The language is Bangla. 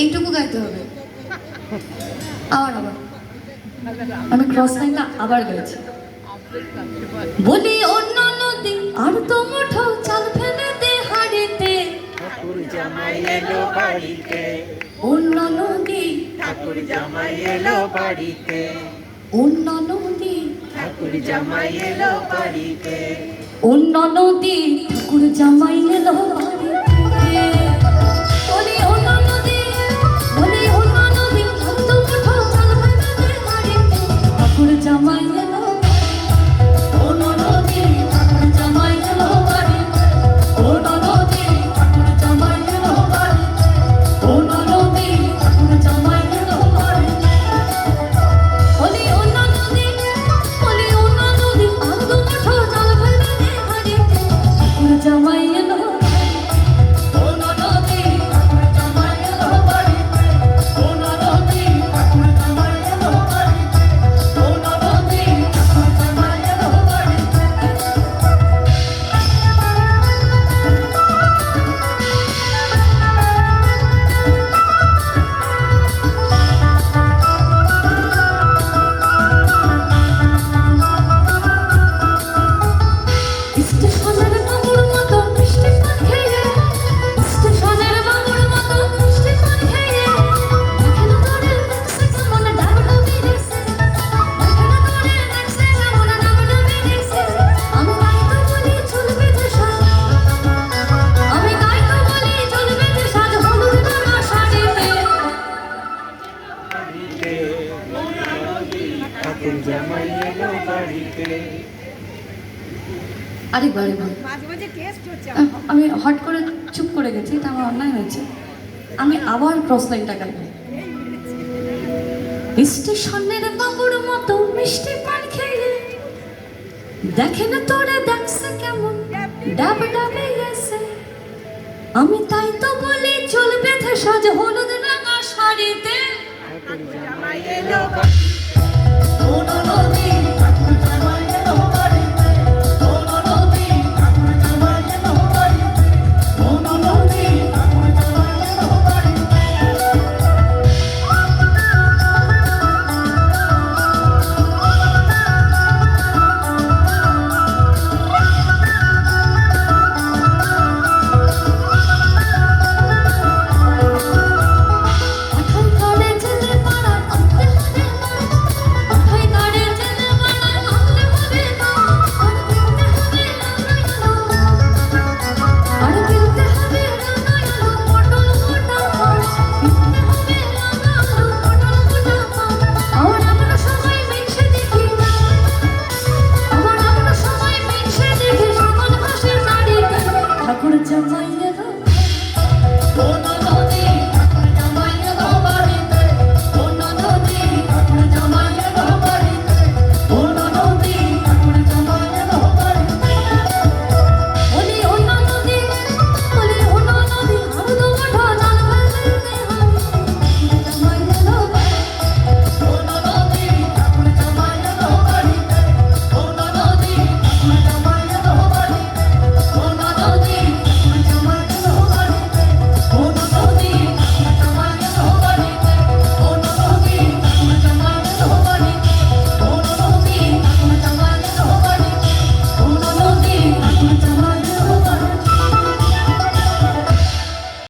এইটুকু গাইতে হবে। আবার আবার। আমি ক্রস লাইনটা আবার গাইছি। বলি অন্য নদী, আর তো মুঠো চাল ফেলে দে হাড়িতে। অন্য নদী ঠাকুর জামাই এলো বাড়িতে অন্য নদী ঠাকুর জামাই এলো বাড়িতে অন্য নদী, ঠাকুর জামাই এলো বাড়িতে। tell my আমি হট করে চুপ করে গেছি তা আমার অন্যায় হয়েছে। আমি আবার ক্রস লাইনটা গাইব বাবুর মতো মিষ্টি পান খেয়ে দেখেন তোরে দেখছে কেমন? ডাব ডাবে গেছে আমি তাই তো বলি চলবে সাজ হলুদ রাঙা শাড়িতে। ঠাকুর জমাইয়া